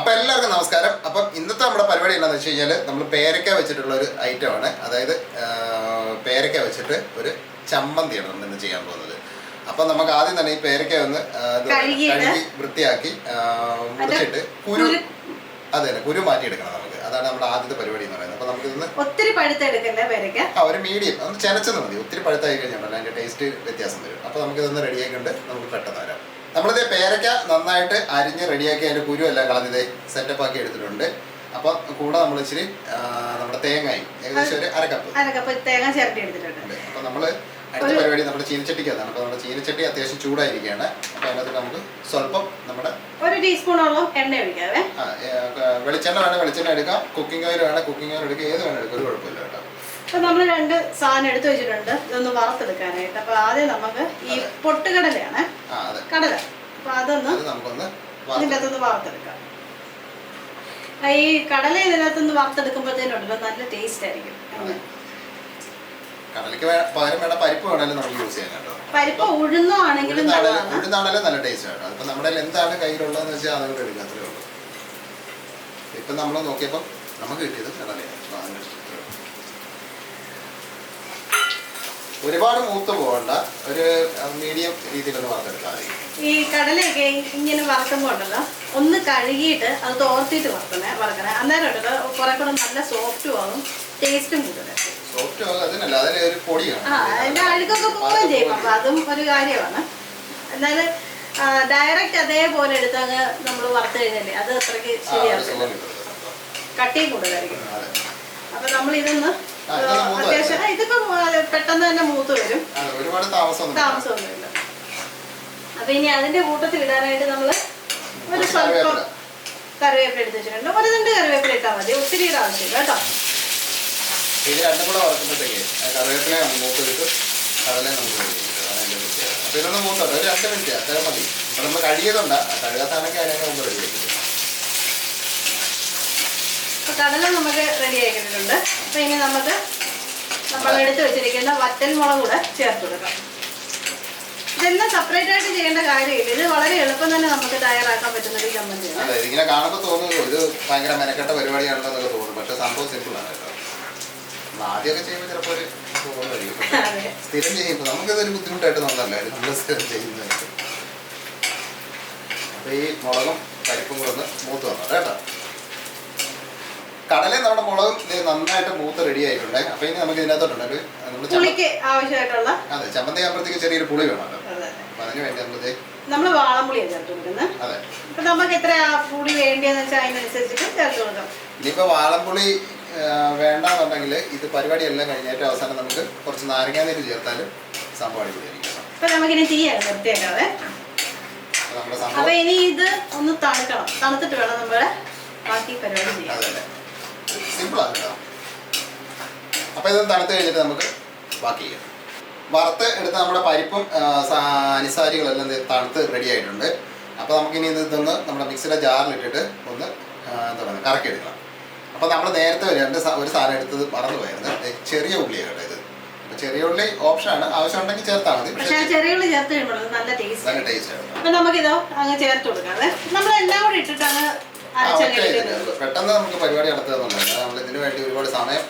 അപ്പൊ എല്ലാവർക്കും നമസ്കാരം. അപ്പം ഇന്നത്തെ നമ്മുടെ പരിപാടി എന്താണെന്ന് വെച്ച് കഴിഞ്ഞാൽ നമ്മൾ പേരക്ക വെച്ചിട്ടുള്ള ഒരു ഐറ്റം ആണ്. അതായത് പേരക്ക വെച്ചിട്ട് ഒരു ചമ്മന്തിയാണ് നമ്മൾ ഇന്ന് ചെയ്യാൻ പോകുന്നത്. അപ്പം നമുക്ക് ആദ്യം തന്നെ ഈ പേരക്ക ഒന്ന് കഴുകി വൃത്തിയാക്കി മുറിച്ചിട്ട് കുരു അതെ തന്നെ കുരു മാറ്റിയെടുക്കണം നമുക്ക്. അതാണ് നമ്മുടെ ആദ്യത്തെ പരിപാടി എന്ന് പറയുന്നത്. അപ്പൊ നമുക്ക് ഇന്ന് ഒത്തിരി പഴുത്തെടുക്കല്ലേ ആ ഒരു മീഡിയം ഒന്ന് ചെനച്ചെന്ന് മതി. ഒത്തിരി പഴുത്തായി കഴിഞ്ഞാൽ അതിന്റെ ടേസ്റ്റ് വ്യത്യാസം വരും. അപ്പൊ നമുക്ക് ഇതൊന്ന് റെഡിയാക്കിണ്ട് നമുക്ക് പെട്ടെന്ന് വരാം. നമ്മളിത് പേരക്ക നന്നായിട്ട് അരിഞ്ഞ് റെഡിയാക്കി അതിന്റെ കുരു എല്ലാം കളഞ്ഞത് സെറ്റപ്പ് ആക്കി എടുത്തിട്ടുണ്ട്. അപ്പൊ കൂടെ നമ്മൾ ഇച്ചിരി നമ്മുടെ തേങ്ങായി ഏകദേശം ഒരു അരക്കപ്പ്. തേങ്ങ എടുത്തിട്ടുണ്ട്. അപ്പൊ നമ്മൾ അടുത്ത പരിപാടി നമ്മുടെ ചീനച്ചട്ടിക്കകത്താണ് അപ്പൊ നമ്മുടെ ചീനച്ചട്ടി അത്യാവശ്യം ചൂടായിരിക്കുകയാണ്. അപ്പൊ അതിനകത്ത് നമുക്ക് സ്വല്പം നമ്മുടെ ഒരു ടീസ്പൂണോളം എണ്ണ വെളിച്ചെണ്ണ വേണേൽ വെളിച്ചെണ്ണ എടുക്കാം. കുക്കിംഗ് ഓയിൽ വേണേൽ കുക്കിംഗ് ഓയിൽ എടുക്കാം. ഏത് വേണേൽ എടുക്കാം. ഒരു കുഴപ്പമില്ല കേട്ടോ. അപ്പൊ നമ്മൾ രണ്ട് സാധനം എടുത്തു വെച്ചിട്ടുണ്ട്. ഇതൊന്ന് വറുത്തെടുക്കാനായിട്ട്. അപ്പൊ ആദ്യം നമുക്ക് ഈ പൊട്ടുകടലയാണ്. കടല. അപ്പൊ അതൊന്ന് അകത്തൊന്ന് വറുത്തെടുക്കാം. ഈ കടല ഇതിനകത്തൊന്ന് വറുത്തെടുക്കുമ്പോഴത്തേനുണ്ടല്ലോ നല്ല ടേസ്റ്റ് ആയിരിക്കും. കടലയ്ക്ക് പകരം വേണ്ട പരിപ്പ് നമുക്ക് യൂസ് ചെയ്യാൻ കേട്ടോ. പരിപ്പ് ഉഴുന്നോ ആണെങ്കിലും ഉഴുന്നാണേലും നല്ലതാണ്. നല്ല ടേസ്റ്റ് അതിപ്പോ നമ്മുടെ കയ്യിൽ എന്താണ് കയ്യിലുള്ളതെന്ന് വെച്ചാൽ അതുകൊണ്ട് എടുക്കുക അത്രേ ഉള്ളൂ. ഇപ്പൊ നമ്മൾ നോക്കിയപ്പോൾ നമുക്ക് കിട്ടിയത് കടലയാണ്. അപ്പൊ. ഒരുപാട് മൂത്ത് പോകണ്ട. ഒരു മീഡിയം രീതിയിലൊന്ന് വറുത്തെടുത്താൽ മതി. ഈ കടലയൊക്കെ ഇങ്ങനെ വറക്കുമ്പോൾ ഉണ്ടല്ലോ ഒന്ന് കഴുകിയിട്ട് അത് തോർത്തിട്ട് വറക്കണേ വറക്കണേ. അന്നേരം ഉണ്ടല്ലോ കുറെ കൂടെ നല്ല സോഫ്റ്റും ആകും ടേസ്റ്റും കൂടുതൽ സോഫ്റ്റ് ആകുക അതിനല്ല അതിന് ഒരു പൊടിയാണ്. ആ അതിന്റെ അഴുക്കൊക്കെ പോവുകയും ചെയ്യും. അപ്പൊ അതും ഒരു കാര്യമാണ്. എന്നാൽ ഡയറക്റ്റ് അതേപോലെ എടുത്ത് അങ്ങ് നമ്മൾ വറുത്ത് കഴിഞ്ഞാലേ അത് അത്രയ്ക്ക് ശരിയാവില്ല. കട്ടിയും കൂടുതലായിരിക്കും. അപ്പൊ നമ്മൾ ഇതൊന്ന് അത്യാവശ്യം. ഇതിപ്പോ പെട്ടെന്ന് തന്നെ മൂത്ത് വരും. ഒരുപാട്. താമസമൊന്നുമില്ല. അപ്പൊ ഇനി അതിന്റെ കൂട്ടത്തിൽ ഇടാനായിട്ട് നമ്മൾ ഒരു സ്വല്പം കറിവേപ്പില. എടുത്ത് വെച്ചിട്ടുണ്ട്. ഒരു രണ്ട് കറിവേപ്പില ഇട്ടാൽ മതി. ഒത്തിരി ഇടാൻ ആവശ്യമില്ല കേട്ടോ. ഇത് രണ്ടും കൂടെ വറക്കുമ്പോഴത്തേക്ക് കറിവേപ്പില മൂത്ത് കിട്ടും. കടലയും നമുക്ക് അപ്പൊ ഇതൊന്ന് മൂത്തോട്ടെ. ഒരു രണ്ട് മിനിറ്റ് അത്രയും മതി. അപ്പൊ നമ്മൾ കഴുകിയതുണ്ട് കഴുകാത്താണെങ്കിൽ റെഡി കടല നമുക്ക് റെഡി ആക്കിയിട്ടുണ്ട് അപ്പൊ ഇനി നമുക്ക് നമ്മൾ എടുത്ത് വെച്ചിരിക്കുന്ന വറ്റൽ മുളക് കൂടെ ചേർത്ത് കൊടുക്കാം. ഇതെല്ലാം സെപ്പറേറ്റ് ആയിട്ട് ചെയ്യേണ്ട കാര്യമില്ല. ഇത് വളരെ എളുപ്പം തന്നെ നമുക്ക് തയ്യാറാക്കാൻ പറ്റുന്ന ഒരു ചമ്മന്തിയാണ് അതെ ഇതിങ്ങനെ കാണുമ്പോൾ തോന്നുന്നു ഭയങ്കര മെനക്കെട്ട പരിപാടിയാണെന്നൊക്കെ തോന്നും പക്ഷെ സംഭവം സിമ്പിൾ ആണ് കേട്ടോ. നമ്മൾ ആദ്യമൊക്കെ ചെയ്യുമ്പോൾ ചിലപ്പോൾ ഒരു തോന്നുമായിരിക്കും പക്ഷെ അതെ. സ്ഥിരം ചെയ്യുമ്പോൾ നമുക്കിതൊരു ബുദ്ധിമുട്ടായിട്ട് തോന്നല്ല. നമ്മൾ സ്ഥിരം ചെയ്യുന്നത് അപ്പൊ ഈ മുളകും പരിപ്പും കൂടെ ഒന്ന് മൂത്ത് വന്നു കേട്ടോ. കടലയും നമ്മുടെ മുളകും ഇത് നന്നായിട്ട് മൂത്ത് റെഡി ആയിട്ടുണ്ട്. അപ്പൊ ഇനി നമുക്ക് ഇതിനകത്തോട്ടുണ്ട് പുളിക്ക് ആവശ്യമായിട്ടുള്ള അതെ ചമ്മന്തി ആകുമ്പോഴത്തേക്ക് ചെറിയൊരു പുളി വേണമല്ലോ അപ്പൊ അതിന് വേണ്ടി നമ്മളിത് നമ്മൾ വാളംപുളിയാണ് ചേർത്ത് കൊടുക്കുന്നത് അതെ. അപ്പൊ നമുക്ക് എത്ര പുളി വേണ്ടിയെന്ന് വെച്ചാൽ അതിനനുസരിച്ചിട്ട് ചേർത്ത് കൊടുക്കാം. ഇനിയിപ്പോ വാളംപുളി വേണ്ടെന്നുണ്ടെങ്കിൽ ഇത് പരിപാടി എല്ലാം കഴിഞ്ഞിട്ട് അവസാനം നമുക്ക് കുറച്ച് നാരങ്ങാ നീര് ചേർത്താലും സംഭവം അടിപൊളിയായിരിക്കും അപ്പൊ നമുക്കിനി തീയാണ് നിർത്തിയേക്കാവേ അപ്പൊ ഇനി ഇത് ഒന്ന് തണുക്കണം. തണുത്തിട്ട് വേണം നമ്മുടെ ബാക്കി പരിപാടി ചെയ്യാൻ. ആണ് കേട്ടോ അപ്പൊ ഇത് തണുത്ത് കഴിഞ്ഞിട്ട് നമുക്ക് ബാക്കി ചെയ്യാം. വറുത്ത് എടുത്ത് നമ്മുടെ പരിപ്പും അനുസാരികളെല്ലാം തണുത്ത് റെഡി ആയിട്ടുണ്ട്. അപ്പോൾ നമുക്കിനി ഇത് ഇതൊന്ന് നമ്മുടെ മിക്സിയുടെ ജാറിലിട്ടിട്ട് ഒന്ന് എന്താ പറയുക കറക്കിയെടുക്കണം. അപ്പോൾ നമ്മൾ നേരത്തെ രണ്ട് ഒരു സാധനം എടുത്തത് മറന്നു പോയിരുന്നു ചെറിയ ഉള്ളിയാണ് കേട്ടോ ഇത്. അപ്പോൾ ചെറിയ ഉള്ളി ഓപ്ഷൻ ആണ്. ആവശ്യം ഉണ്ടെങ്കിൽ ചേർത്താൽ മതി. പക്ഷേ ചെറിയ ഉള്ളി ചേർത്ത് കഴിയുമ്പോൾ നല്ല ടേസ്റ്റ് നല്ല ടേസ്റ്റ് ആണ്. നമുക്കിതോ അങ്ങ് ചേർത്ത് കൊടുക്കാം. നമ്മൾ എല്ലാം കൂടി ഇട്ടിട്ട് പെട്ടെന്ന് നമുക്ക് പരിപാടി നടത്തുകയെന്നുള്ളത് നമ്മൾ ഇതിനു വേണ്ടി ഒരുപാട് സമയം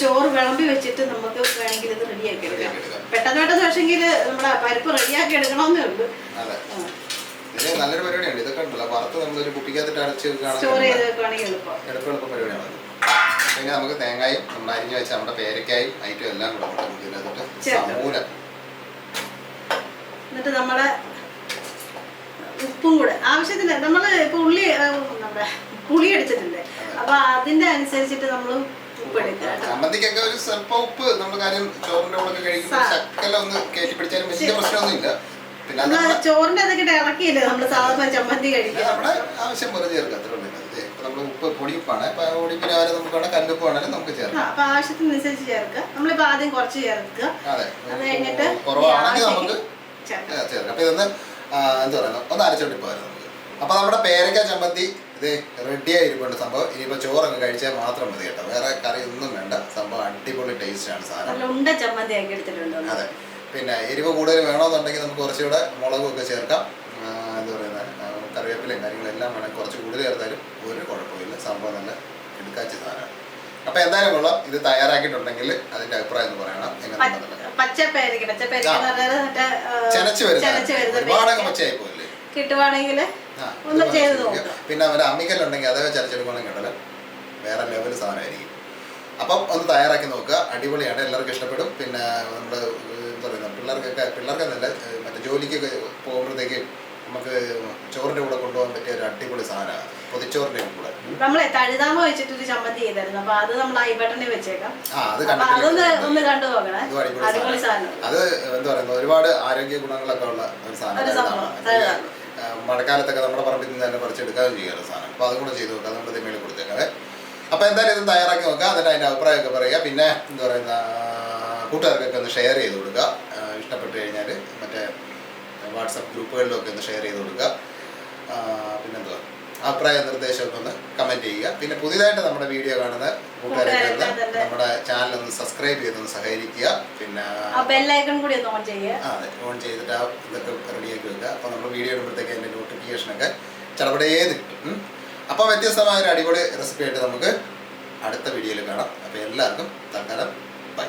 ചോറ് വിളമ്പി വെച്ചിട്ട് നമുക്ക് വേണമെങ്കിൽ ഇത് റെഡിയാക്കി എടുക്കാം. പെട്ടെന്ന് പെട്ടെന്ന് പക്ഷെങ്കിൽ നമ്മുടെ പരിപ്പ് റെഡിയാക്കി എടുക്കണമെന്നേ ഉള്ളൂ. നല്ലൊരു പരിപാടിയാണ് ഇതൊക്കെ ഉണ്ടല്ലോ. വറുത്ത് നമ്മളൊരു കുപ്പിക്കകത്തിട്ട് അടച്ച് എളുപ്പം. പരിപാടിയാണ് പിന്നെ നമുക്ക് തേങ്ങയും നമ്മൾ അരിഞ്ഞു വെച്ച നമ്മുടെ പേരക്കായും ഐറ്റം എല്ലാം കൂടെ നമുക്ക് ഇതിനകത്തോട്ട് സമൂലം. എന്നിട്ട് നമ്മുടെ ഉപ്പും കൂടെ. ആവശ്യത്തിന് നമ്മൾ ഇപ്പൊ ഉള്ളി നമ്മുടെ പുളി എടുത്തിട്ടുണ്ട് അപ്പൊ അതിന്റെ അനുസരിച്ചിട്ട് നമ്മൾ. ചമ്മന്തിക്കൊക്കെ ഒരു സ്വല്പം ഉപ്പ് നമ്മൾ കാര്യം ചോറിന്റെ കൂടെ കഴിക്കുമ്പോൾ സാ- ഒന്ന് കയറ്റി പിടിച്ചാലും വലിയ പ്രശ്നമൊന്നുമില്ല. ചോറിന്റെ അതൊക്കെ ഇളക്കിയില്ലേ നമ്മൾ സാധാരണ ചമ്മന്തി കഴിക്കുക നമ്മുടെ ആവശ്യം പോലെ നമ്മൾ ഉപ്പ് പൊടിയുപ്പാണ്. ഇപ്പൊ പൊടിപ്പിന് പകരം നമുക്ക് വേണം കല്ലുപ്പ് വേണമെങ്കിലും നമുക്ക് ആ, ചേർക്കാം അപ്പൊ ആവശ്യത്തിനനുസരിച്ച് ചേർക്കുക. നമ്മളിപ്പോ ആദ്യം കുറച്ച് ചേർക്കുക. അതെ. കുറവാണെങ്കിൽ നമുക്ക് ചേർക്കാം. അപ്പൊ ഇതൊന്ന് എന്താ പറയുക ഒന്ന് അരച്ചോണ്ടി പോരാ നമുക്ക്. അപ്പൊ നമ്മുടെ പേരക്ക ചമ്മന്തി ഇത് റെഡി ആയിരിക്കേണ്ട സംഭവം. ഇനിയിപ്പോ ചോറൊക്കെ കഴിച്ചാൽ മാത്രം മതി കേട്ടോ. വേറെ കറി ഒന്നും വേണ്ട. സംഭവം അടിപൊളി ടേസ്റ്റ് ആണ് സാധനം. അതെ. പിന്നെ എരിവ് കൂടുതൽ വേണമെന്നുണ്ടെങ്കിൽ നമുക്ക് കുറച്ചുകൂടെ മുളകും ഒക്കെ ചേർക്കാം എന്താ പറയുന്നത് കറിവേപ്പിലയും കാര്യങ്ങളെല്ലാം വേണം കുറച്ച് കൂടുതൽ ചേർത്താലും ഒരു കുഴപ്പമില്ല. സംഭവം നല്ല എടുക്കാച്ച സാധനമാണ്. അപ്പോൾ എന്തായാലും കൊള്ളാം. ഇത് തയ്യാറാക്കിയിട്ടുണ്ടെങ്കിൽ അതിന്റെ അഭിപ്രായം എന്ന് പറയണം. എങ്ങനെ ഉണ്ടെന്നുള്ളത്. പച്ചപ്പേരിക്ക പച്ചപ്പേരിക്ക എന്ന് പറഞ്ഞാൽ മറ്റേ ആ, ചെനച്ച് വരുന്ന ചെനച്ച് വരുന്ന ഒരുപാടങ്ങ് പേരിക്ക. പച്ചയായി പോയില്ലേ കിട്ടുവാണെങ്കിൽ ആ, ഒന്ന് ഇത് ചെയ്ത് മനസ്സിലാക്കുക. നോക്കാം. പിന്നെ അവന്റെ അമ്മിക്കല്ലുണ്ടെങ്കിൽ അതേ ചരച്ചെടുക്കുകയാണെങ്കിൽ ഉണ്ടല്ലോ വേറെ ലെവൽ സാധനമായിരിക്കും അപ്പം ഒന്ന് തയ്യാറാക്കി നോക്കുക അടിപൊളിയാണ് എല്ലാവർക്കും ഇഷ്ടപ്പെടും പിന്നെ നമ്മുടെ എന്താ പറയുക പിള്ളേർക്കൊക്കെ പിള്ളേർക്കെന്നല്ല ഏഹ് മറ്റേ ജോലിക്കൊക്കെ പോകുമ്പോഴത്തേക്ക് നമുക്ക് ചോറിന്റെ കൂടെ കൊണ്ടുപോകാൻ പറ്റിയ ഒരു അടിപൊളി സാധനമാണ്. പൊതിച്ചോറിന്റെ കൂടെ. നമ്മളെ തഴുതാമ വെച്ചിട്ടൊരു ചമ്മന്തി ചെയ്തായിരുന്നു. അപ്പൊ അത് നമ്മൾ ഐബട്ടനെ വെച്ചേക്കാം. അതൊന്ന് ഒന്ന് കണ്ടു നോക്കണേ. അതും എന്താ പറയുക ഒരുപാട് ആരോഗ്യ ഗുണങ്ങളൊക്കെ ഉള്ള ഒരു സാധനം ഒരു. മഴക്കാലത്തൊക്കെ നമ്മുടെ പറമ്പിൽ നിന്ന് തന്നെ പറിച്ചെടുക്കാതെ ചെയ്യാറ് സാധനം. അപ്പൊ അതും കൂടെ ചെയ്ത് നോക്കാം. നമ്മുടെ തെമ്മയിൽ കൊടുത്തേക്കാവേ അപ്പൊ എന്തായാലും ഇത് തയ്യാറാക്കി നോക്കാം. അതിന്റെ അതിന്റെ അഭിപ്രായമൊക്കെ പറയുക. പിന്നെ എന്താ പറയുന്ന കൂട്ടുകാർക്കൊക്കെ ഒന്ന് ഷെയർ ചെയ്ത് കൊടുക്കുക. ഇഷ്ടപ്പെട്ടു ഇഷ്ടപ്പെട്ട് കഴിഞ്ഞാൽ മറ്റേ വാട്സപ്പ് ഗ്രൂപ്പുകളിലൊക്കെ ഒന്ന് ഷെയർ ചെയ്ത് കൊടുക്കുക. പിന്നെന്തുവാ? അഭിപ്രായ നിർദ്ദേശമൊക്കെ ഒന്ന് കമന്റ് ചെയ്യുക. പിന്നെ പുതിയതായിട്ട് നമ്മുടെ വീഡിയോ കാണുന്ന കൂട്ടുകാരൊക്കെ ഒന്ന് നമ്മുടെ ചാനൽ ഒന്ന് സബ്സ്ക്രൈബ് ചെയ്തൊന്ന് സഹകരിക്കുക. പിന്നെ അതെ. ഓൺ ചെയ്തിട്ട് ആ ഇതൊക്കെ റെഡിയാക്കി വെക്കുക. അപ്പോൾ നമ്മൾ വീഡിയോ ഇടുമ്പോഴത്തേക്ക് അതിന്റെ നോട്ടിഫിക്കേഷനൊക്കെ ചടപടേത് കിട്ടും. അപ്പോൾ വ്യത്യസ്തമായ ഒരു അടിപൊളി റെസിപ്പി ആയിട്ട് നമുക്ക് അടുത്ത വീഡിയോയിൽ കാണാം. അപ്പോൾ എല്ലാവർക്കും തൽക്കാലം bye